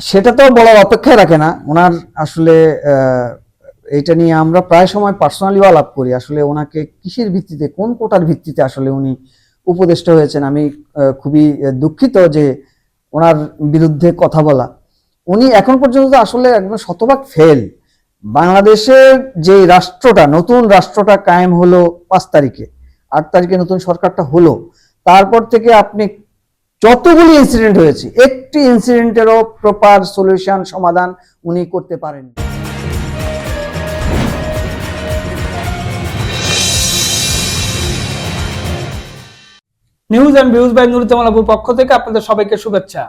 সেটা তো বলার অপেক্ষায় রাখে না। ওনার আসলে এটা নিয়ে আমরা প্রায় সময় পার্সোনালিও আলাপ করি। আসলে ওনাকে কিসের ভিত্তিতে, কোন কোটার ভিত্তিতে আসলে উনি উপদেষ্টা হয়েছেন? আমি খুবই দুঃখিত যে ওনার বিরুদ্ধে কথা বলা। উনি এখন পর্যন্ত আসলে একদম শতভাগ ফেল বাংলাদেশের যে রাষ্ট্রটা, নতুন রাষ্ট্রটা কায়েম হলো পাঁচ তারিখে। আট তারিখে নতুন সরকারটা হলো। তারপর থেকে আপনি যতগুলি ইনসিডেন্ট হয়েছে, একটি ইনসিডেন্টেরও প্রপার সলিউশন সমাধান উনি করতে পারেন news and views by Nuruzzaman আবুর পক্ষ থেকে আপনাদের সবাইকে শুভেচ্ছা।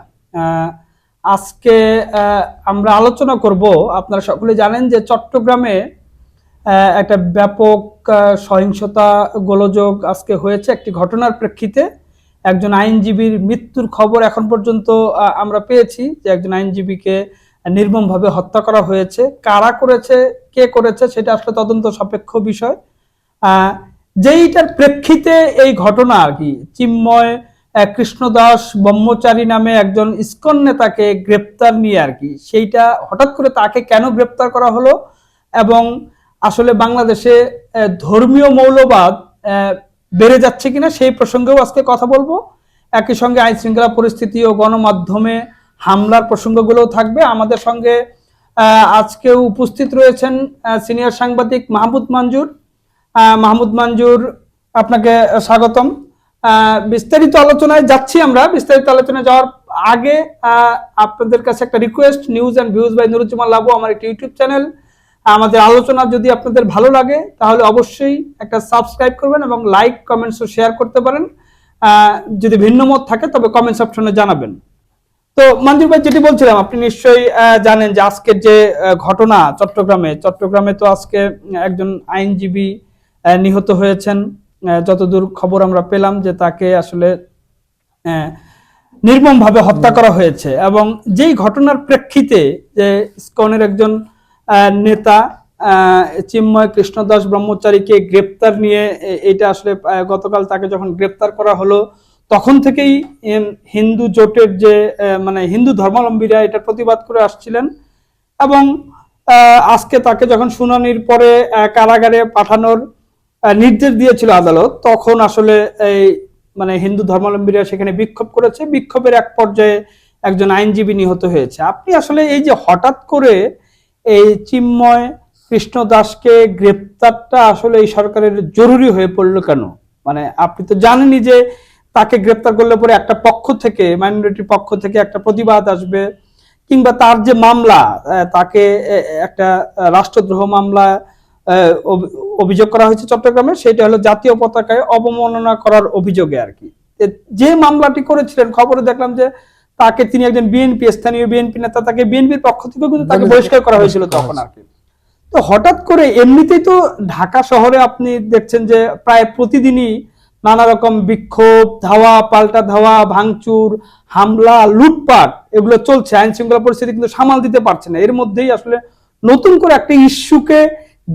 আজকে আমরা আলোচনা করব, আপনারা সকলে জানেন যে চট্টগ্রামে একটা ব্যাপক সহিংসতা, গোলযোগ আজকে হয়েছে, একটি ঘটনার প্রেক্ষিতে। একজন আইনজীবীর মৃত্যুর খবর এখন পর্যন্ত আমরা পেয়েছি যে একজন আইনজীবীকে নির্মমভাবে হত্যা করা হয়েছে। কারা করেছে, কে করেছে, সেটা আসলে তদন্ত সাপেক্ষ বিষয়। যেইটার প্রেক্ষিতে এই ঘটনা আর কি, চিন্ময় কৃষ্ণদাস ব্রহ্মচারী নামে একজন ইস্কন নেতাকে গ্রেপ্তার নিয়ে আর কি, সেইটা হঠাৎ করে তাকে কেন গ্রেপ্তার করা হলো? এবং আসলে বাংলাদেশে ধর্মীয় মৌলবাদ বেড়ে যাচ্ছে কিনা সেই প্রসঙ্গেও আজকে কথা বলব। একই সঙ্গে আইন শৃঙ্খলা পরিস্থিতি ও গণমাধ্যমে হামলার প্রসঙ্গগুলোও থাকবে। আমাদের সঙ্গে আজকেও উপস্থিত রয়েছেন সিনিয়র সাংবাদিক মাহমুদ মঞ্জুর। মাহমুদ মঞ্জুর, আপনাকে স্বাগতম। বিস্তারিত আলোচনায় যাচ্ছি আমরা। বিস্তারিত আলোচনায় যাওয়ার আগে আপনাদের কাছে একটা request news and views by Nuruzzaman Labu, আমার একটি ইউটিউব চ্যানেল আমাদের আলোচনা যদি আপনাদের ভালো লাগে, তাহলে অবশ্যই একটা সাবস্ক্রাইব করবেন এবং লাইক কমেন্টস ও শেয়ার করতে পারেন। যদি ভিন্ন মত থাকে, তবে কমেন্টস অপশনে জানাবেন। তো মঞ্জুর ভাই, যেটি বলছিলাম, আপনি নিশ্চয়ই জানেন যে আজকের যে ঘটনা চট্টগ্রামে চট্টগ্রামে তো আজকে একজন আইনজীবী নিহত হয়েছেন। যতদূর খবর আমরা পেলাম যে তাকে আসলে নির্মমভাবে হত্যা করা হয়েছে। এবং যেই ঘটনার প্রেক্ষিতে যে ইসকনের একজন নেতা চিন্ময় কৃষ্ণদাস ব্রহ্মচারীকে গ্রেপ্তার নিয়ে এটা আসলে গতকাল তাকে যখন গ্রেপ্তার করা হলো, তখন থেকেই হিন্দু জোটের যে মানে হিন্দু ধর্মাবলম্বীরা এটা প্রতিবাদ করে আসছিলেন এবং আজকে তাকে যখন শুনানির পরে কারাগারে পাঠানোর নির্দেশ দিয়েছিল আদালত, তখন আসলে এই মানে হিন্দু ধর্মাবলম্বীরা সেখানে বিক্ষোভ করেছে। বিক্ষোভের এক পর্যায়ে একজন আইনজীবী নিহত হয়েছে। আপনি আসলে এই যে হঠাৎ করে এই চিন্ময় কৃষ্ণ দাসকে গ্রেপ্তারটা আসলে এই সরকারের জরুরি হয়ে পড়ল কেন? মানে আপনি তো জানেনই যে তাকে গ্রেপ্তার করলে পরে একটা পক্ষ থেকে মাইনরিটির পক্ষ থেকে একটা প্রতিবাদ আসবে, কিংবা তার যে মামলা তাকে একটা রাষ্ট্রদ্রোহ মামলা অভিযোগ করা হয়েছে চট্টগ্রামে, সেটা হলো জাতীয় পতাকায় অবমাননা করার অভিযোগে আর কি। যে মামলাটি করেছিলেন, খবরে দেখলাম যে তাকে তিনি একজন বিএনপি স্থানীয় বিএনপি নেতা তাকে বিএনপির পক্ষ থেকে কিন্তু তাকে বহিষ্কার করা হয়েছিল তখন আর কি। তো হঠাৎ করে এমনিতেই তো ঢাকা শহরে আপনি দেখছেন যে প্রায় প্রতিদিনই নানা রকম বিক্ষোভ ধাওয়া পাল্টা ধাওয়া ভাঙচুর হামলা লুটপাট এগুলো চলছে। আইন শৃঙ্খলা পরিস্থিতি কিন্তু সামাল দিতে পারছে না। এর মধ্যেই আসলে নতুন করে একটা ইস্যুকে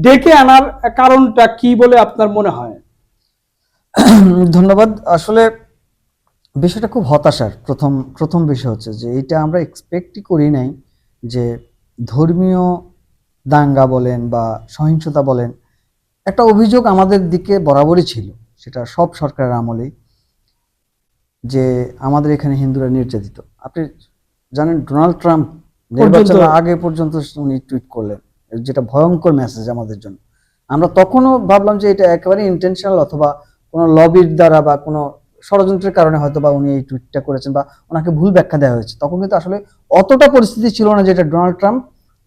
ডেকে আনার কারণটা কি বলে আপনার মনে হয়? ধন্যবাদ। আসলে বিষয়টা খুব হতাশার। প্রথম প্রথম বিষয় হচ্ছে যে এটা আমরা এক্সপেক্টই করি নাই যে ধর্মীয় দাঙ্গা বলেন বা সহিংসতা বলেন একটা অভিযোগ আমাদের দিকে বরাবরই ছিল সেটা সব সরকারের আমলেই যে আমাদের এখানে হিন্দুরা নির্যাতিত। আপনি জানেন ডোনাল্ড ট্রাম্প নির্বাচনের আগে পর্যন্ত উনি টুইট করলেন যেটা ভয়ঙ্কর মেসেজ আমাদের জন্য। আমরা তখনও ভাবলাম যে এটা একেবারে ইন্টেনশনাল অথবা কোনো লবির দ্বারা বা কোনো ষড়যন্ত্রের কারণে হয়তো বা উনি এই টুইটটা করেছেন বা ওনাকে ভুল ব্যাখ্যা দেওয়া হয়েছে। তখন কিন্তু আসলে অতটা পরিস্থিতি ছিল না যেটা ডোনাল্ড ট্রাম্প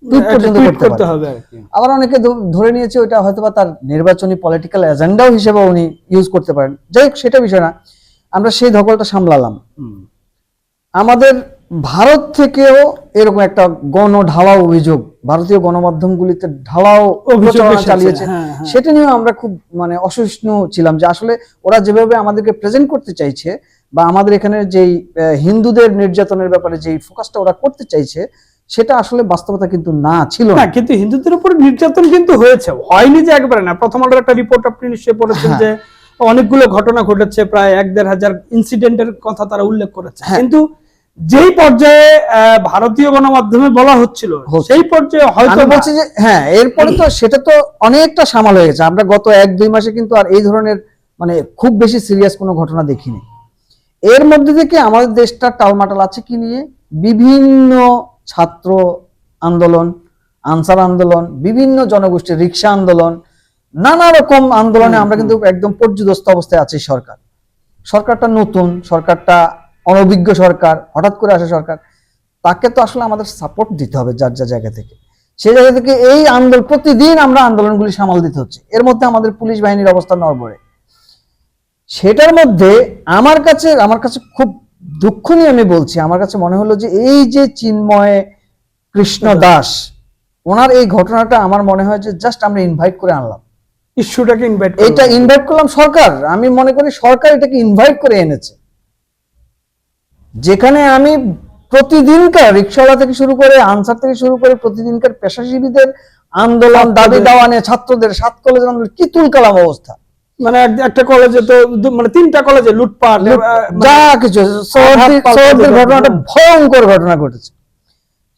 টুইট পর্যন্ত করতে করতে হবে আবার অনেকে ধরে নিয়েছে ওইটা হয়তো বা তার নির্বাচনী পলিটিক্যাল এজেন্ডাও হিসেবে উনি ইউজ করতে পারেন। যাই হোক সেটা বিষয় না। আমরা সেই ধকলটা সামলালাম। আমাদের ভারত থেকেও এরকম একটা গণ ঢালাও অভিযোগ ভারতীয় গণমাধ্যমগুলিতে ঢালাও অভিযোগ প্রচারণা চালিয়েছে হ্যাঁ, হ্যাঁ। সেটা নিয়েও আমরা খুব মানে অসহিষ্ণু ছিলাম যে আসলে ওরা যেভাবে আমাদেরকে প্রেজেন্ট করতে চাইছে বা আমাদের এখানে যেই হিন্দুদের নির্যাতনের ব্যাপারে যেই ফোকাসটা ওরা করতে চাইছে সেটা আসলে বাস্তবতা কিন্তু না ছিল না কিন্তু হিন্দুদের উপর নির্যাতন কিন্তু হয়েছে হয়নি যে একবারে না প্রথম আলোর একটা রিপোর্ট আপনি নিশ্চয়ই পড়েছেন হ্যাঁ। যে অনেকগুলো ঘটনা ঘটেছে প্রায় এক দেড় হাজার ইনসিডেন্টের কথা তারা উল্লেখ করেছে। কিন্তু যেই পর্যায়ে ভারতীয় গণমাধ্যমে বলা হচ্ছিল সেই পর্যায়ে হয়তো বলছি যে হ্যাঁ এরপরে তো সেটা তো অনেকটা সামাল হয়ে গেছে। আমরা গত এক দুই মাসে কিন্তু আর এই ধরনের মানে খুব বেশি সিরিয়াস কোনো ঘটনা দেখিনি। এর মধ্যে থেকে আমাদের দেশটা টালমাটাল আছে কি নিয়ে? বিভিন্ন ছাত্র আন্দোলন আনসার আন্দোলন বিভিন্ন জনগোষ্ঠীর রিক্সা আন্দোলন নানা রকম আন্দোলনে আমরা কিন্তু একদম পর্যদস্ত অবস্থায় আছি সরকার। সরকারটা নতুন সরকারটা অনভিজ্ঞ সরকার হঠাৎ করে আসে সরকার তাকে তো আসলে আমাদের সাপোর্ট দিতে হবে যার যা জায়গা থেকে। সেই জায়গা থেকে এই আন্দোলন প্রতিদিন আমরা আন্দোলনগুলি সামাল দিতে হচ্ছে। এর মধ্যে আমাদের পুলিশ বাহিনীর অবস্থা নড়বড়ে। সেটার মধ্যে আমার কাছে আমার কাছে খুব দুঃখ নিয়ে আমি বলছি আমার কাছে মনে হলো যে এই যে চিন্ময় কৃষ্ণ দাস ওনার এই ঘটনাটা আমার মনে হয় যে জাস্ট আমরা ইনভাইট করে আনলাম। ইস্যুটাকে ইনভাইট এটা ইনভাইট করলাম সরকার। আমি মনে করি সরকার এটাকে ইনভাইট করে এনেছে। যেখানে আমি প্রতিদিনকার রিক্সাওয়ালা থেকে শুরু করে আনসার থেকে শুরু করে প্রতিদিনকার পেশাজীবীদের আন্দোলন দাবি দাওয়া নিয়ে ছাত্রদের সাত কলেজের আন্দোলন কি তুলকালাম অবস্থা? মানে একটা কলেজে তো মানে তিনটা কলেজে লুটপাট মানে- যা কিছু। ঘটনাটা ভয়ঙ্কর ঘটনা ঘটেছে।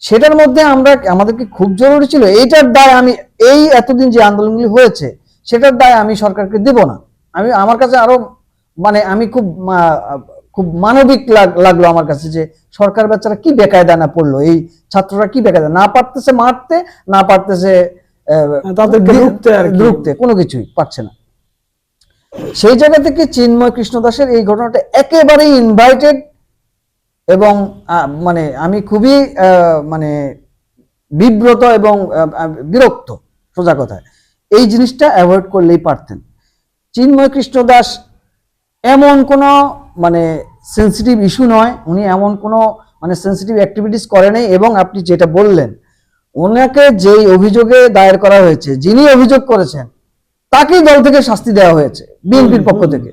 সেটার মধ্যে আমরা আমাদেরকে খুব জরুরি ছিল এইটার দায় আমি এই এতদিন যে আন্দোলনগুলি হয়েছে সেটার দায় আমি সরকারকে দেব না। আমি আমার কাছে আরও মানে আমি খুব খুব মানবিক লাগ- লাগল আমার কাছে যে সরকার বাচ্চারা কি বেকায়দা না পড়ল? এই ছাত্ররা কি বেকায়দা না পারতেছে মারতে না পারতেছে কি। রুখতে কোনো কিছুই পারছে না। সেই জায়গা থেকে চিন্ময় কৃষ্ণ দাসের এই ঘটনাটা একেবারেই ইনভাইটেড এবং মানে আমি খুবই আহ, মানে বিব্রত এবং বিরক্ত সোজা কথায়। এই জিনিসটা অ্যাভয়েড করলেই পারতেন। চিন্ময় কৃষ্ণ দাস এমন কোনো মানে সেন্সিটিভ ইস্যু নয় উনি এমন কোনো মানে সেন্সিটিভ অ্যাক্টিভিটিস করে নাই এবং আপনি যেটা বললেন ওনাকে যেই অভিযোগে দায়ের করা হয়েছে যিনি অভিযোগ করেছেন তাকেই দল থেকে শাস্তি দেওয়া হয়েছে বিএনপির পক্ষ থেকে।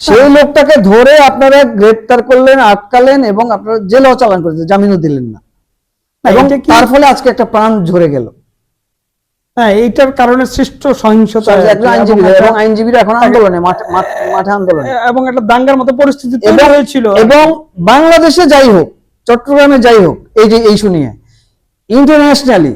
সেই লোকটাকে ধরে আপনারা গ্রেপ্তার করলেন আটকালেন এবং আপনারা জেলও চালান করেছেন জামিনও দিলেন না। না, এবং তার ফলে আজকে একটা প্রাণ ঝরে গেল। হ্যাঁ এইটার কারণে সৃষ্ট সহিংসতা এবং আইনজীবীরা এখন আন্দোলনে মাঠে আন্দোলনে। এবং একটা দাঙ্গার মতো পরিস্থিতি হয়েছিল। এবং বাংলাদেশে যাই হোক চট্টগ্রামে যাই হোক এই যে এই শুনিয়ে ইন্টারন্যাশনালি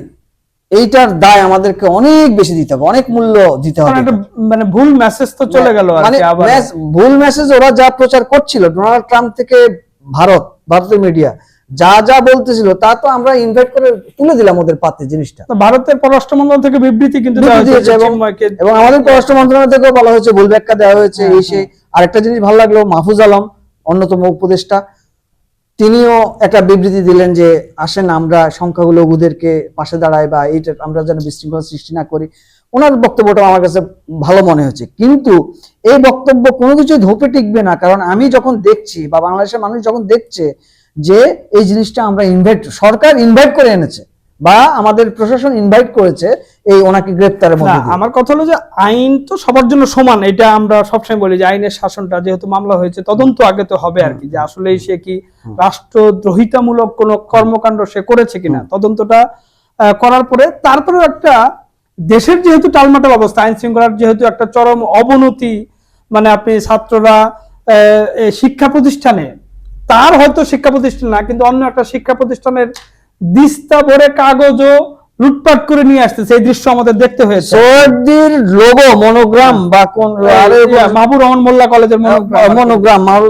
এইটার দায় আমাদেরকে অনেক বেশি দিতে হবে অনেক মূল্য দিতে হবে। একটা মানে ভুল মেসেজ তো চলে গেল আর মানে ভুল মেসেজ ওরা যা প্রচার করছিল ডোনাল্ড ট্রাম্প থেকে ভারত ভারতের মিডিয়া যা যা বলতেছিল তা তো আমরা ইনভাইট করে তুলে দিলাম ওদের পাতে জিনিসটা। ভারতের পররাষ্ট্র মন্ত্রণালয় থেকে বিবৃতি কিন্তু হয়েছে এবং- আমাদের পররাষ্ট্র মন্ত্রণালয় থেকেও বলা হয়েছে ভুল ব্যাখ্যা দেওয়া হয়েছে হ্যাঁ, এই সেই আরেকটা জিনিস ভালো লাগল মাহফুজ আলম অন্যতম উপদেষ্টা তিনিও একটা বিবৃতি দিলেন যে আসেন আমরা সংখ্যাগুলোদেরকে পাশে দাঁড়াই বা এইটা আমরা যেন বিশৃঙ্খলা সৃষ্টি না করি। ওনার বক্তব্যটা আমার কাছে ভালো মনে হচ্ছে কিন্তু এই বক্তব্য কোনো কিছু ধোপে টিকবে না কারণ আমি যখন দেখছি বা বাংলাদেশের মানুষ যখন দেখছে যে এই জিনিসটা আমরা ইনভাইট সরকার ইনভাইট করে এনেছে বা আমাদের প্রশাসন ইনভাইট করেছে এই ওনাকে গ্রেপ্তারের মধ্যে আমার কথা হলো যে আইন তো সবার জন্য সমান এটা আমরা সবসময় বলি যে আইনের শাসনটা যেহেতু মামলা হয়েছে তদন্ত আগে তো হবে আর কি যে আসলে সে কি রাষ্ট্রদ্রোহিতামূলক কোনো কর্মকাণ্ড সে করেছে কিনা তদন্তটা করার পরে তারপরেও একটা দেশের যেহেতু টালমাটাল অবস্থা আইন শৃঙ্খলার যেহেতু একটা চরম অবনতি মানে আপনি ছাত্ররা আহ, শিক্ষা প্রতিষ্ঠানে তার হয়তো শিক্ষা প্রতিষ্ঠান না কিন্তু অন্য একটা শিক্ষা প্রতিষ্ঠানের দিস্তা ভরে কাগজও লুটপাট করে নিয়ে আসতেছে। এই দৃশ্য আমাদের দেখতে হয়েছে। সর্দির লোগো মনোগ্রাম বা কোন মাহবুব রহমান মোল্লা কলেজের মনোগ্রাম। মনোগ্রাম হ্যাঁ,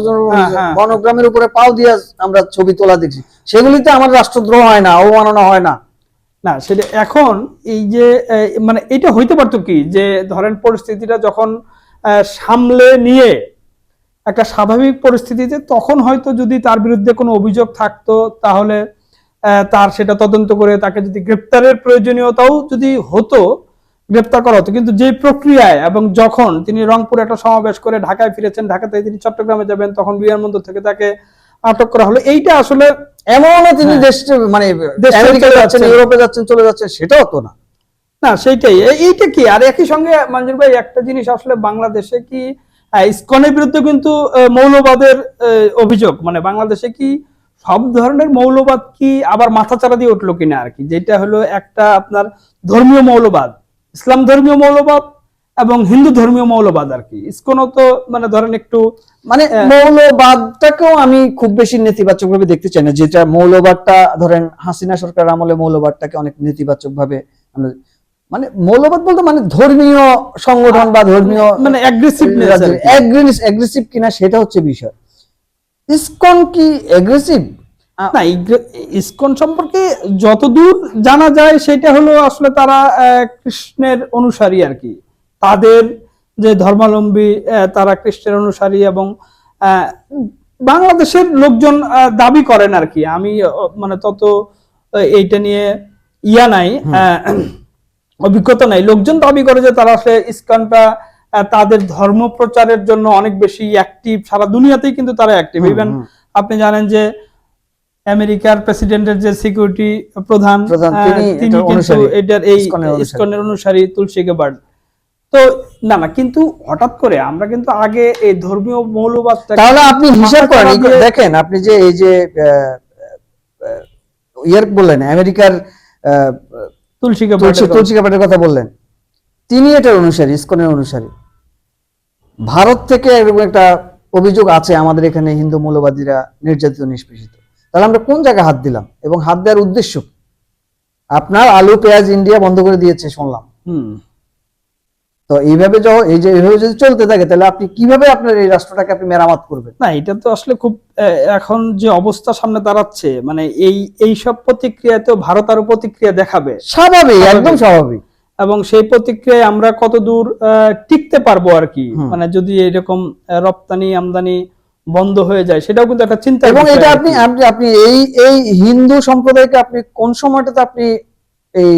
হ্যাঁ। মনোগ্রামের উপরে পাও দিয়ে আমরা ছবি তোলা দেখছি। সেগুলিতে আমার রাষ্ট্রদ্রোহ হয় না অবমাননা হয় না। না সেটা এখন এই যে মানে এটা হইতে পারতো কি? যে ধরেন পরিস্থিতিটা যখন আহ, সামলে নিয়ে একটা স্বাভাবিক পরিস্থিতিতে তখন হয়তো যদি তার বিরুদ্ধে কোনো অভিযোগ থাকতো তাহলে তার সেটা তদন্ত করে তাকে যদি গ্রেপ্তারের প্রয়োজনীয়তাও যদি হতো গ্রেপ্তার করা হতো। কিন্তু যে প্রক্রিয়ায় এবং যখন তিনি রংপুরে একটা সমাবেশ করে ঢাকায় ফিরেছেন ঢাকাতে তিনি চট্টগ্রামে যাবেন তখন বিমানবন্দর থেকে তাকে আটক করা হলো। এইটা আসলে এমনও তিনি হ্যাঁ। দেশ মানে দেশ আমেরিকায় চলে যাচ্ছেন। ইউরোপে যাচ্ছেন চলে যাচ্ছেন সেটাও তো না। না সেইটাই। এইটা কি? আর একই সঙ্গে মঞ্জুর ভাই একটা জিনিস আসলে বাংলাদেশে কি ইসকনের বিরুদ্ধে কিন্তু মৌলবাদের অভিযোগ। মানে বাংলাদেশে কি সব ধরনের মৌলবাদ কি আবার মাথা মাথাচাড়া দিয়ে উঠল কিনা আর কি? যেটা হলো একটা আপনার ধর্মীয় মৌলবাদ, ইসলাম ধর্মীয় মৌলবাদ এবং হিন্দু ধর্মীয় মৌলবাদ আর কি। ইসকনও তো মানে ধরেন একটু মানে মৌলবাদটাকেও আমি খুব বেশি নেতিবাচক ভাবে দেখতে চাই না। যেটা মৌলবাদটা, ধরেন হাসিনা সরকার আমলে মৌলবাদটাকে অনেক নেতিবাচক ভাবে আমরা মানে মৌলবাদ বলতে মানে ধর্মীয় সংগঠন বা ধর্মীয় মানে অ্যাগ্রেসিভনেস অ্যাগ্রেসিভ কিনা সেটা হচ্ছে বিষয়। ইসকন কি অ্যাগ্রেসিভ না ইসকন সম্পর্কে যতদূর জানা যায় সেটা হলো আসলে তারা কৃষ্ণের অনুসারী আর কি। তাদের যে ধর্মাবলম্বী তারা কৃষ্ণের অনুসারী এবং আহ, বাংলাদেশের লোকজন দাবি করেন আর কি। আমি মানে তত এইটা নিয়ে ইয়া নাই আহ, অভিজ্ঞতা নাই। লোকজন দাবি করে যে তারা আসলে ইসকনটা তাদের ধর্ম প্রচারের জন্য অনেক বেশি অ্যাক্টিভ সারা দুনিয়াতেই কিন্তু তারা অ্যাক্টিভ ইভেন আপনি জানেন যে আমেরিকার প্রেসিডেন্টের যে সিকিউরিটি প্রধান তিনি কিন্তু অনুসারী, এটার এই ইসকনের অনুসারী। তুলসী গেবার্ড তো না না কিন্তু হঠাৎ করে আমরা কিন্তু আগে এই ধর্মীয় মৌলবাদটা তাহলে আপনি হিসাব করেন দেখেন আপনি যে এই যে ইয়ার বললেন আমেরিকার তুলসী তুলসী কাপাটের কথা বললেন। তিনি এটার অনুসারী ইস্কনের অনুসারী। ভারত থেকে এরকম একটা অভিযোগ আছে আমাদের এখানে হিন্দু মৌলবাদীরা নির্যাতিত নিষ্পেষিত। তাহলে আমরা কোন জায়গায় হাত দিলাম? এবং হাত দেওয়ার উদ্দেশ্য আপনার আলু পেঁয়াজ ইন্ডিয়া বন্ধ করে দিয়েছে শুনলাম। হুম। তো এইভাবে যখন এই যে এইভাবে যদি চলতে থাকে তাহলে আপনি কীভাবে আপনার এই রাষ্ট্রটাকে আপনি মেরামত করবেন? না এটা তো আসলে খুব এখন যে অবস্থা সামনে দাঁড়াচ্ছে মানে এই এই সব প্রতিক্রিয়া তো ভারত আরও প্রতিক্রিয়া দেখাবে। স্বাভাবিক একদম স্বাভাবিক। এবং সেই প্রতিক্রিয়ায় আমরা কতদূর আহ, টিকতে পারব আর কি? মানে যদি এরকম রপ্তানি আমদানি বন্ধ হয়ে যায় সেটাও কিন্তু একটা চিন্তা এবং এটা আপনি আপনি আপনি এই এই হিন্দু সম্প্রদায়কে আপনি কোন সময়টাতে আপনি এই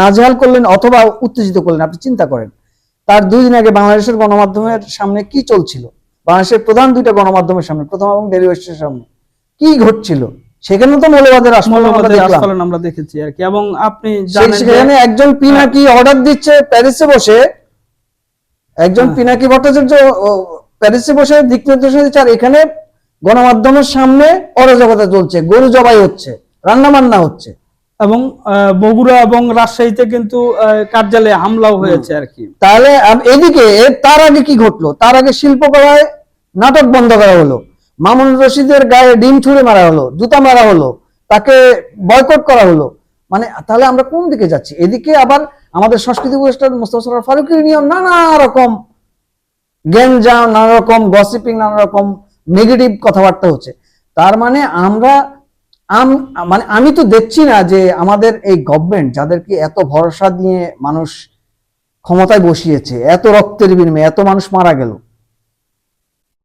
নাজেহাল করলেন অথবা উত্তেজিত করলেন আপনি চিন্তা করেন। তার দুই দিন আগে বাংলাদেশের গণমাধ্যমের সামনে কি চলছিল? বাংলাদেশের প্রধান দুইটা গণমাধ্যমের সামনে প্রথম এবং ডেলি সামনে। কি ঘটছিল? সেখানে তো মৌলবাদের আস্ফলন আমরা দেখেছি আর কি। এবং আপনি সেখানে একজন পিনাকি অর্ডার দিচ্ছে প্যারিসে বসে। একজন হ্যাঁ। পিনাকি ভট্টাচার্য প্যারিসে বসে দিক নির্দেশনা দিচ্ছে আর এখানে গণমাধ্যমের সামনে অরাজকতা চলছে গরু জবাই হচ্ছে রান্না বান্না হচ্ছে। এবং বগুড়া এবং রাজশাহীতে কিন্তু কার্যালয়ে হামলাও হয়েছে আর কি তাহলে এদিকে তার আগে কি ঘটলো? তার আগে শিল্পকলায় নাটক বন্ধ করা হলো। মামুন রশিদের গায়ে ডিম ছুঁড়ে মারা হলো জুতা মারা হলো তাকে বয়কট করা হলো। মানে তাহলে আমরা কোন দিকে যাচ্ছি? এদিকে আবার আমাদের সংস্কৃতি উপদেষ্টা মোস্তফা সরোয়ার ফারুকের নিয়ে নানা রকম। গ্যাঞ্জাম নানা রকম গসিপিং নানা রকম নেগেটিভ কথাবার্তা হচ্ছে। তার মানে আমরা আম- মানে আমি তো দেখছি না যে আমাদের এই গভর্নমেন্ট যাদেরকে এত ভরসা দিয়ে মানুষ ক্ষমতায় বসিয়েছে এত রক্তের বিনিময়ে এত মানুষ মারা গেল।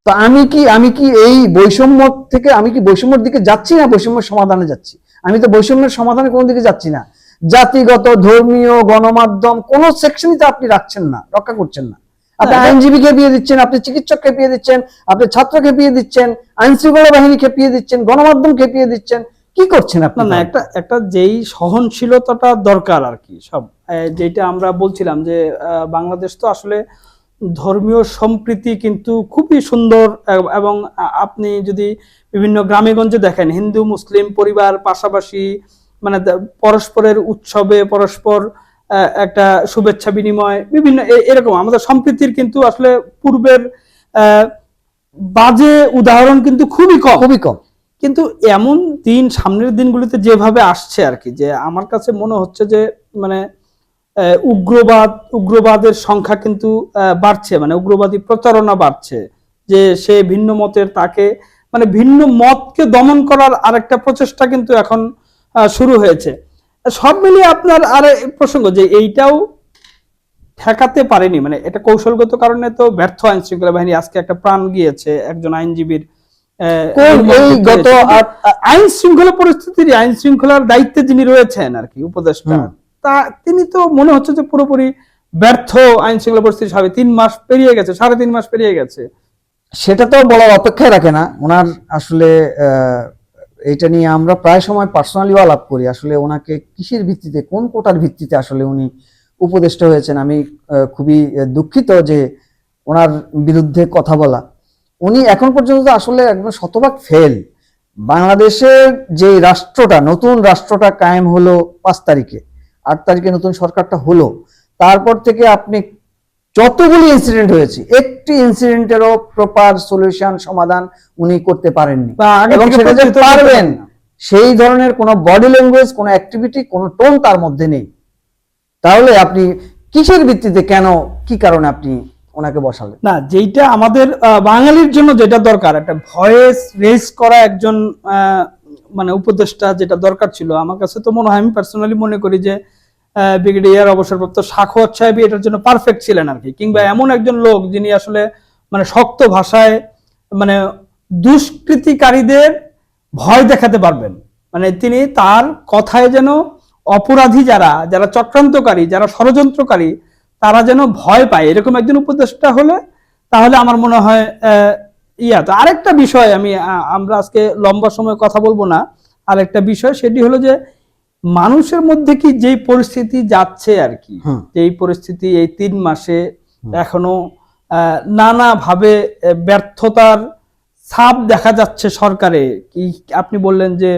তো আমি কি আমি কি এই বৈষম্য থেকে আমি কি বৈষম্যের দিকে যাচ্ছি না বৈষম্যের সমাধানে যাচ্ছি? আমি তো বৈষম্যের সমাধানে কোন দিকে যাচ্ছি না। জাতিগত ধর্মীয় গণমাধ্যম কোন সেকশনই তো আপনি রাখছেন না রক্ষা করছেন না। আপনি না, আইনজীবী খেপিয়ে দিচ্ছেন আপনি চিকিৎসক খেপিয়ে দিচ্ছেন আপনি ছাত্র খেপিয়ে দিচ্ছেন আইন শৃঙ্খলা বাহিনী খেপিয়ে দিচ্ছেন গণমাধ্যম খেপিয়ে দিচ্ছেন কি করছেন আপনি না একটা একটা যেই সহনশীলতাটা দরকার আর কি সব। যেটা আমরা বলছিলাম যে বাংলাদেশ তো আসলে ধর্মীয় সম্প্রীতি কিন্তু খুবই সুন্দর এবং আপনি যদি বিভিন্ন গ্রামেগঞ্জে দেখেন হিন্দু মুসলিম পরিবার পাশাপাশি মানে পরস্পরের উৎসবে পরস্পর একটা শুভেচ্ছা বিনিময় বিভিন্ন এরকম আমাদের সম্প্রীতির কিন্তু আসলে পূর্বের বাজে উদাহরণ কিন্তু খুবই কম। খুবই কম। কিন্তু এমন দিন সামনের দিনগুলিতে যেভাবে আসছে আর কি, যে আমার কাছে মনে হচ্ছে যে মানে উগ্রবাদ, উগ্রবাদের সংখ্যা কিন্তু বাড়ছে মানে উগ্রবাদী প্রচারণা বাড়ছে, যে সে ভিন্ন মতের তাকে মানে ভিন্ন মতকে দমন করার আরেকটা প্রচেষ্টা কিন্তু এখন শুরু হয়েছে। সব মিলিয়ে আপনার আর প্রসঙ্গ যে এইটাও ঠেকাতে পারেনি মানে এটা কৌশলগত কারণে তো ব্যর্থ আইন শৃঙ্খলা বাহিনী আজকে একটা প্রাণ গিয়েছে, একজন আইনজীবীর এই গত আইন শৃঙ্খলা পরিস্থিতির আইন শৃঙ্খলার দায়িত্বে যিনি রয়েছেন আর কি উপদেষ্টা তা তিনি তো মনে হচ্ছে যে পুরোপুরি ব্যর্থ আইন শৃঙ্খলা পরিস্থিতি সাবে তিন মাস পেরিয়ে গেছে সাড়ে তিন মাস পেরিয়ে গেছে। সেটা তো বলার অপেক্ষায় রাখে না। ওনার আসলে আহ, এটা নিয়ে আমরা প্রায় সময় পার্সোনালি আলাপ করি। আসলে ওনাকে কিসের ভিত্তিতে কোন কোটার ভিত্তিতে আসলে উনি উপদেষ্টা হয়েছেন? আমি খুবই দুঃখিত যে ওনার বিরুদ্ধে কথা বলা। উনি এখন পর্যন্ত আসলে একদম শতভাগ ফেল বাংলাদেশের যে রাষ্ট্রটা নতুন রাষ্ট্রটা কায়েম হলো পাঁচ তারিখে আট তারিখে নতুন সরকারটা হলো তারপর থেকে আপনি যতগুলি ইনসিডেন্ট হয়েছে একটি ইনসিডেন্টেরও প্রপার সলিউশন সমাধান উনি করতে পারেননি। এবং সেটা যে পারবেন সেই ধরনের কোনো বডি ল্যাঙ্গুয়েজ কোনো অ্যাক্টিভিটি কোনো টোন তার মধ্যে নেই। তাহলে আপনি কিসের ভিত্তিতে কেন কি কারণে আপনি ওনাকে বসালেন। না যেইটা আমাদের বাঙালির জন্য যেটা দরকার একটা ভয়েস রেজ করা একজন মানে উপদেষ্টা যেটা দরকার ছিল। আমার কাছে তো মনে হয় আমি পার্সোনালি মনে করি যে ব্রিগেডিয়ার অবসরপ্রাপ্ত সাখোয়াত সাহেব এটার জন্য পারফেক্ট ছিলেন আর কি। কিংবা এমন একজন লোক যিনি আসলে মানে শক্ত ভাষায় মানে দুষ্কৃতিকারীদের ভয় দেখাতে পারবেন। মানে তিনি তার কথায় যেন অপরাধী যারা যারা চক্রান্তকারী যারা ষড়যন্ত্রকারী তারা যেন ভয় পায়। এরকম একজন উপদেষ্টা হলে তাহলে আমার মনে হয় ইয়া। তো আরেকটা বিষয় আমি আমরা আজকে লম্বা সময় কথা বলব না। আরেকটা বিষয় সেটি হলো যে মানুষের মধ্যে কি যেই পরিস্থিতি যাচ্ছে আর কি। যেই পরিস্থিতি এই তিন মাসে এখনও নানাভাবে ব্যর্থতার ছাপ দেখা যাচ্ছে সরকারে। কি আপনি বললেন যে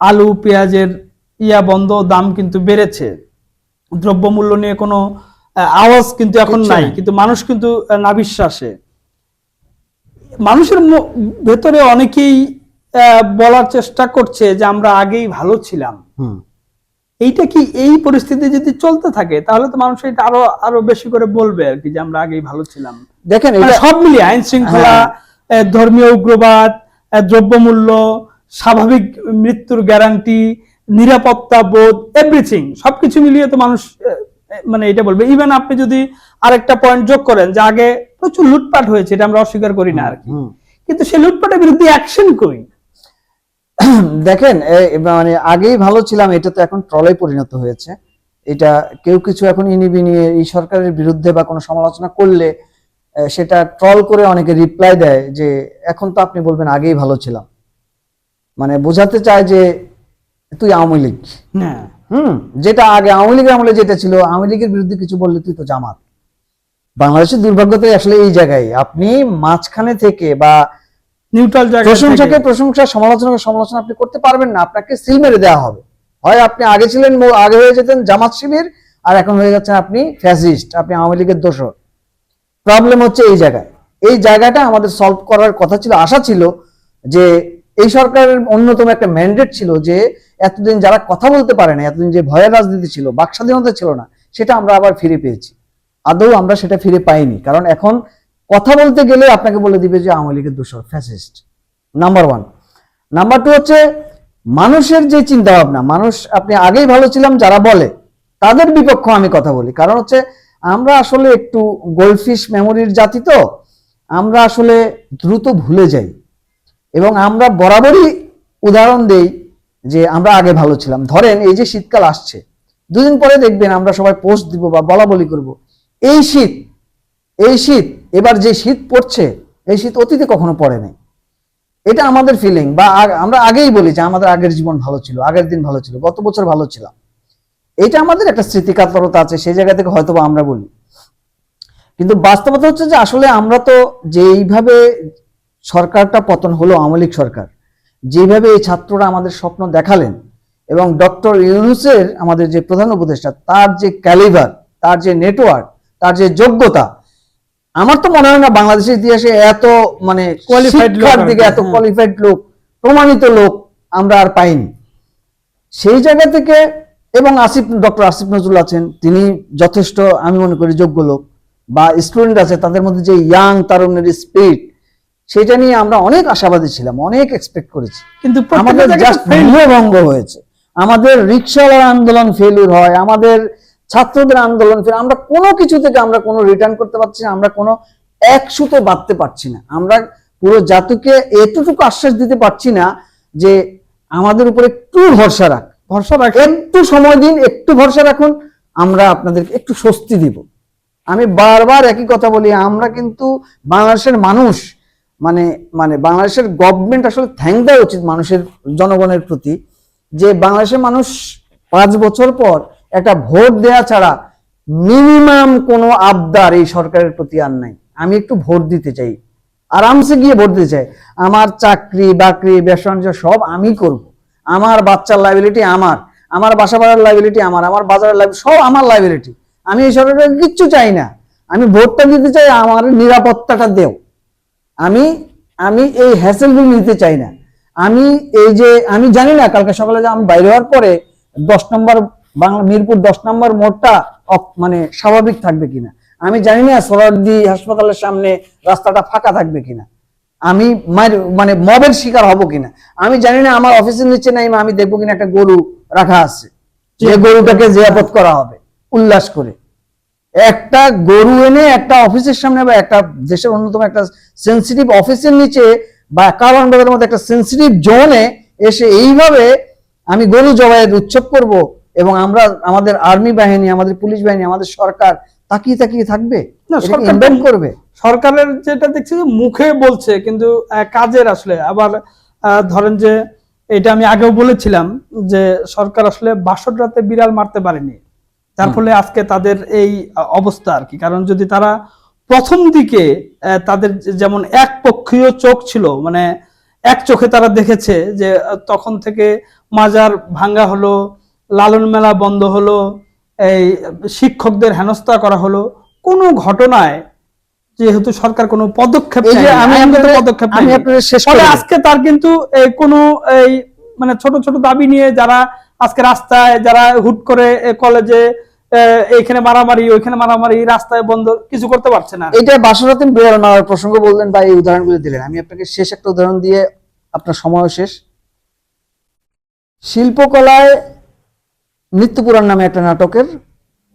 আলু পেঁয়াজের ইয়া বন্ধ দাম কিন্তু বেড়েছে। দ্রব্যমূল্য নিয়ে কোনো আওয়াজ কিন্তু এখন নাই। কিন্তু মানুষ কিন্তু আহ, নাবিশ্বাসে মানুষের ভেতরে অনেকেই বলার চেষ্টা করছে যে আমরা আগেই ভালো ছিলাম এইটা কি এই পরিস্থিতি যদি চলতে থাকে তাহলে তো মানুষ এটা আরও আরও বেশি করে বলবে আর কি যে আমরা আগেই ভালো ছিলাম দেখেন মানে সব মিলিয়ে আইন শৃঙ্খলা হ্যাঁ। ধর্মীয় উগ্রবাদ দ্রব্যমূল্য স্বাভাবিক মৃত্যুর গ্যারান্টি নিরাপত্তা বোধ এভরিথিং সবকিছু মিলিয়ে তো মানুষ মানে এটা বলবে। ইভেন আপনি যদি আরেকটা পয়েন্ট যোগ করেন যে আগে প্রচুর লুটপাট হয়েছে এটা আমরা অস্বীকার করি না আর কি কিন্তু সেই লুটপাটের বিরুদ্ধে অ্যাকশন কই? দেখেন মানে আগেই ভালো ছিলাম এটা তো এখন ট্রলে পরিণত হয়েছে। এটা কেউ কিছু এখন ইনিবি নিয়ে এই সরকারের বিরুদ্ধে বা কোনো সমালোচনা করলে সেটা ট্রল করে অনেকে রিপ্লাই দেয় যে এখন তো আপনি বলবেন আগেই ভালো ছিলাম। মানে বোঝাতে চায় যে তুই আওয়ামী লীগ। হ্যাঁ হুম যেটা আগে আওয়ামী লীগের আমলে যেটা ছিল আওয়ামী লীগের বিরুদ্ধে কিছু বললে তুই তো জামাত। বাংলাদেশের দুর্ভাগ্যতাই আসলে এই জায়গায়। আপনি মাঝখানে থেকে বা নিউট্রাল জায়গা প্রশংসাকে প্রশংসা সমালোচনাকে সমালোচনা আপনি করতে পারবেন না আপনাকে সিল মেরে দেওয়া হবে। হয় আপনি আগে ছিলেন আগে হয়ে যেতেন জামাত শিবির আর এখন হয়ে যাচ্ছেন আপনি ফ্যাসিস্ট আপনি আওয়ামী লীগের দোষর। প্রবলেম হচ্ছে এই জায়গায়। এই জায়গাটা আমাদের সলভ করার কথা ছিল আশা ছিল যে এই সরকারের অন্যতম একটা ম্যান্ডেট ছিল যে এতদিন যারা কথা বলতে পারে না এতদিন যে ভয়ের রাজনীতি ছিল বাক স্বাধীনতা ছিল না, সেটা আমরা আবার ফিরে পেয়েছি। আদৌ আমরা সেটা ফিরে পাইনি, কারণ এখন কথা বলতে গেলে আপনাকে বলে দিবে যে আওয়ামী লীগের দোষর fascist number one number two হচ্ছে, মানুষের যে চিন্তা ভাবনা মানুষ, আপনি আগেই ভালো ছিলাম যারা বলে, তাদের বিপক্ষ আমি কথা বলি। কারণ হচ্ছে, আমরা আসলে একটু গোল্ডফিশ মেমোরির জাতি তো, আমরা আসলে দ্রুত ভুলে যাই। এবং আমরা বরাবরই উদাহরণ দেই যে আমরা আগে ভালো ছিলাম। ধরেন এই যে শীতকাল আসছে, দুদিন পরে দেখবেন আমরা সবাই পোস্ট দিব বা বলা বলি করব। এই শীত এই শীত, এবার যে শীত পড়ছে, এই শীত অতীতে কখনো পড়ে নাই। এটা আমাদের ফিলিং বা আমরা আগেই বলি যে আমাদের আগের জীবন ভালো ছিল, আগের দিন ভালো ছিল, গত বছর ভালো ছিলাম। এটা আমাদের একটা স্মৃতিকাতরতা আছে সেই জায়গা থেকে হয়তো আমরা বলি। কিন্তু বাস্তবতা হচ্ছে যে আসলে আমরা তো যেইভাবে সরকারটা পতন হলো আওয়ামী লীগ সরকার। যেভাবে এই ছাত্ররা আমাদের স্বপ্ন দেখালেন এবং ডক্টর ইউনুসের আমাদের যে প্রধান উপদেষ্টা তার যে ক্যালিভার তার যে নেটওয়ার্ক তার যে যোগ্যতা আমার তো মনে হয় না বাংলাদেশের ইতিহাসে এত মানে Qualified লোক দিকে এত হ্যাঁ। কোয়ালিফাইড লোক প্রমাণিত লোক আমরা আর পাইনি। সেই জায়গা থেকে এবং আসিফ ডক্টর আসিফ নজরুল আছেন তিনি যথেষ্ট আমি মনে করি যোগ্য লোক বা স্টুডেন্ট আছে তাদের মধ্যে যে ইয়াং তারুণ্যের স্পিরিট সেটা নিয়ে আমরা অনেক আশাবাদী ছিলাম অনেক এক্সপেক্ট করেছি। কিন্তু আমাদের জাস্ট ভঙ্গ হয়েছে। আমাদের রিক্সাওয়ালার আন্দোলন ফেলুর হয় আমাদের ছাত্রদের আন্দোলন ফেল আমরা কোনো কিছু থেকে আমরা কোনো রিটার্ন করতে পারছি না আমরা কোনো এক সুতো বাঁধতে পারছি না। আমরা পুরো জাতিকে এতটুকু আশ্বাস দিতে পারছি না যে আমাদের উপর একটু ভরসা রাখ। ভরসা রাখ। একটু সময় দিন একটু ভরসা রাখুন আমরা আপনাদেরকে একটু স্বস্তি দিব। আমি বারবার একই কথা বলি আমরা কিন্তু বাংলাদেশের মানুষ মানে মানে বাংলাদেশের গভর্নমেন্ট আসলে থ্যাংক দেওয়া উচিত মানুষের, জনগণের প্রতি যে বাংলাদেশের মানুষ পাঁচ বছর পর একটা ভোট দেয়া ছাড়া মিনিমাম কোনো আবদার এই সরকারের প্রতি আর নাই। আমি একটু ভোট দিতে চাই। আরামসে গিয়ে ভোট দিতে চাই। আমার চাকরি, বাকরি ব্যবসা সব আমি করব। আমার বাচ্চার লাইবিলিটি আমার। আমার বাসা ভাড়ার লাইবিলিটি আমার। আমার বাজারের লাইবিলিটি সব আমার লাইবিলিটি আমি এই সরকারকে কিচ্ছু চাই না। আমি ভোটটা দিতে চাই, আমার নিরাপত্তাটা দেও। আমি আমি এই হ্যাসেলগুলো নিতে চাই না। আমি এই যে, আমি জানি না, কালকে সকালে যে আমি বাইরে হওয়ার পরে দশ নম্বর বাংলা মিরপুর দশ নম্বর মোড়টা মানে স্বাভাবিক থাকবে কিনা। আমি জানি না সোহরার্দি হাসপাতালের সামনে রাস্তাটা ফাঁকা থাকবে কিনা। আমি মানে মবের শিকার হব কিনা। আমি জানি না আমার অফিসের নিচে নাই, আমি দেখব কিনা একটা গরু রাখা আছে। যে গরুটাকে জিয়াপত করা হবে, উল্লাস করে। একটা গরু এনে একটা অফিসের সামনে বা একটা দেশের অন্যতম একটা সেন্সিটিভ অফিসের নিচে বা কারণ বাজারের মধ্যে একটা সেন্সিটিভ জোনে এসে এইভাবে আমি গরু জবাইয়ের উৎসব করব এবং আমরা আমাদের আর্মি বাহিনী আমাদের পুলিশ বাহিনী আমাদের সরকার তাকিয়ে তাকিয়ে থাকবে? না, সরকার করবে? সরকারের যেটা দেখছি যে মুখে বলছে কিন্তু কাজের আসলে। আবার ধরেন যে এটা আমি আগেও বলেছিলাম যে সরকার আসলে বাসর রাতে বিড়াল মারতে পারেনি। যার ফলে আজকে তাদের এই অবস্থা আর কি। কারণ যদি তারা প্রথম দিকে তাদের যেমন এক পক্ষীয় চোখ ছিল মানে এক চোখে তারা দেখেছে যে তখন থেকে মাজার ভাঙ্গা হলো লালন মেলা বন্ধ হলো এই শিক্ষকদের হেনস্থা করা হলো কোনো ঘটনায় যেহেতু সরকার কোনো পদক্ষেপ পদক্ষেপ আজকে তার কিন্তু এই কোনো এই মানে ছোট ছোট দাবি নিয়ে যারা আজকে রাস্তায় যারা হুট করে কলেজে এ, এইখানে মারামারি ওইখানে মারামারি রাস্তায় বন্ধ কিছু করতে পারছে না। এটা বাসরাতিন মারার প্রসঙ্গ বললেন বা এই উদাহরণগুলো দিলেন। আমি আপনাকে শেষ একটা উদাহরণ দিয়ে আপনার সময় শেষ। শিল্পকলায় নিত্যপুরাণ নামে একটা নাটকের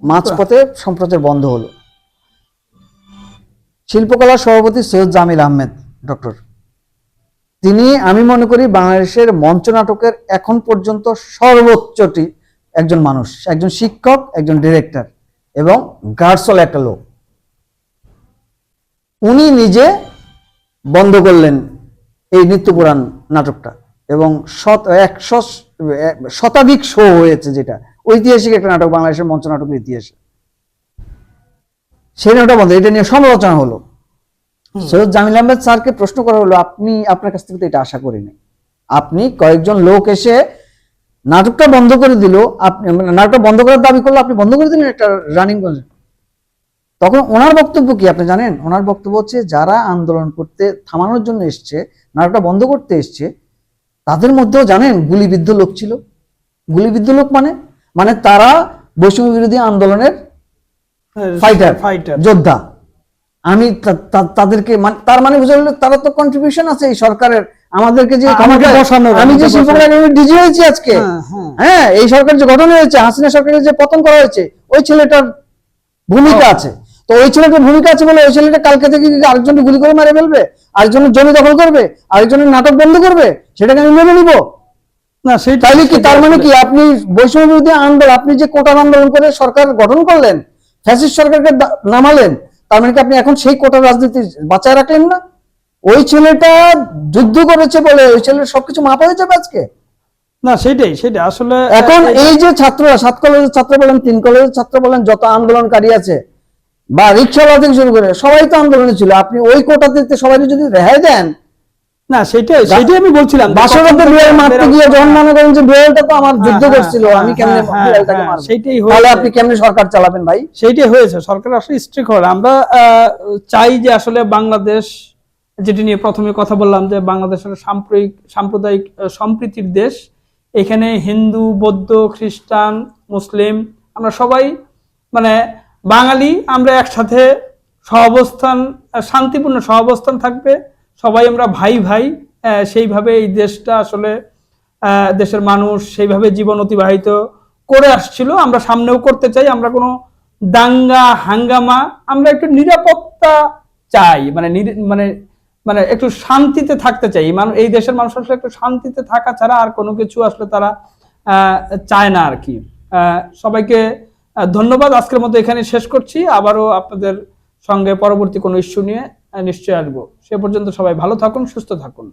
মাঝপথে সম্প্রচার বন্ধ হলো। শিল্পকলার সভাপতি সৈয়দ জামিল আহমেদ ডক্টর। তিনি আমি মনে করি বাংলাদেশের মঞ্চ নাটকের এখন পর্যন্ত সর্বোচ্চটি একজন মানুষ একজন শিক্ষক একজন ডিরেক্টর এবং গার্ডসল একটা লোক। উনি নিজে বন্ধ করলেন এই নিত্যপুরাণ নাটকটা এবং শত একশো এক শতাধিক শো হয়েছে যেটা। ঐতিহাসিক একটা নাটক বাংলাদেশের মঞ্চ নাটকের ইতিহাসে। সেই নাটকটা বন্ধ এটা নিয়ে সমালোচনা হলো। সৈয়দ জামিল আহমেদ স্যারকে প্রশ্ন করা হলো আপনি আপনার কাছ থেকে তো এটা আশা করিনি। আপনি কয়েকজন লোক এসে নাটকটা বন্ধ করে দিল আপনি মানে নাটকটা বন্ধ করার দাবি করল আপনি বন্ধ করে দিলেন একটা রানিং তখন ওনার বক্তব্য কি আপনি জানেন? ওনার বক্তব্য হচ্ছে যারা আন্দোলন করতে থামানোর জন্য এসছে নাটকটা বন্ধ করতে এসছে তাদের মধ্যেও জানেন গুলিবিদ্ধ লোক ছিল। গুলিবিদ্ধ লোক মানে? মানে তারা বৈষম্য বিরোধী আন্দোলনের ফাইটার ফাইটার যোদ্ধা। আমি তাদেরকে মানে তার মানে বুঝা তারা তো কন্ট্রিবিউশন আছে এই সরকারের আমাদেরকে যে আমাকে বসানোর, আমি যে শিল্পকলা ডিজি হয়েছি আজকে হ্যাঁ, হ্যাঁ। হ্যাঁ এই সরকার যে গঠন হয়েছে হাসিনা সরকারের যে পতন করা হয়েছে ওই ছেলেটার ভূমিকা আছে। তো ওই ছেলেটার ভূমিকা আছে বলে ওই ছেলেটা কালকে থেকে কি আরেকজনকে গুলি করে মারে ফেলবে? আরেকজনের জমি দখল করবে? আরেকজনের নাটক বন্ধ করবে? সেটাকে আমি মেনে নিব? না সেই তাইলে কি তার মানে কি আপনি বৈষম্য বিরোধী আন্দোলন আপনি যে কোটার আন্দোলন করে সরকার গঠন করলেন ফ্যাসিস্ট সরকারকে নামালেন তার মানে কি আপনি এখন সেই কোটার রাজনীতি বাঁচায় রাখলেন না? ওই ছেলেটা যুদ্ধ করেছে বলে ওই ছেলের সবকিছু মাপা হয়ে যাবে আজকে? না সেটাই সেটাই আসলে এখন এই- যে ছাত্ররা সাত কলেজের ছাত্র বলেন তিন কলেজের ছাত্র বলেন যত আন্দোলনকারী আছে বা রিক্সাওয়ালা থেকে শুরু করে সবাই তো আন্দোলনে ছিল। আপনি ওই কোটাতে সবাই যদি রেহাই দেন না সেটাই সেটাই আমি বলছিলাম বাসরতে বিড়াল মারতে গিয়ে যখন মনে করেন যে বিড়ালটা তো আমার যুদ্ধ হ্যাঁ, করছিল হ্যাঁ, আমি কেমনে হ্যাঁ, বিড়ালটাকে হ্যাঁ, মারবো? সেইটাই তাহলে আপনি কেমনে সরকার চালাবেন ভাই? সেইটাই হয়েছে সরকার আসলে স্ট্রিক হল আমরা আহ, চাই যে আসলে বাংলাদেশ যেটি নিয়ে প্রথমে কথা বললাম যে বাংলাদেশ হলো সাম্প্রদায়িক সম্প্রীতির দেশ। এখানে হিন্দু, বৌদ্ধ, খ্রিস্টান, মুসলিম, আমরা সবাই মানে বাঙালি, আমরা একসাথে সহাবস্থান শান্তিপূর্ণ সহাবস্থান থাকবে। সবাই আমরা ভাই ভাই সেইভাবে এই দেশটা আসলে দেশের মানুষ সেইভাবে জীবন অতিবাহিত করে আসছিল। আমরা সামনেও করতে চাই, আমরা কোনো দাঙ্গা, হাঙ্গামা, আমরা একটু নিরাপত্তা চাই। মানে মানে মানে একটু শান্তিতে থাকতে চাই। মানুষ এই দেশের মানুষ আসলে একটু শান্তিতে থাকা ছাড়া আর কোনো কিছু আসলে তারা চায় না আর কি। সবাইকে ধন্যবাদ। আজকের মতো এখানে শেষ করছি। আবারও আপনাদের সঙ্গে পরবর্তী কোনো ইস্যু নিয়ে নিশ্চয়ই আসব। সে পর্যন্ত সবাই ভালো থাকুন, সুস্থ থাকুন।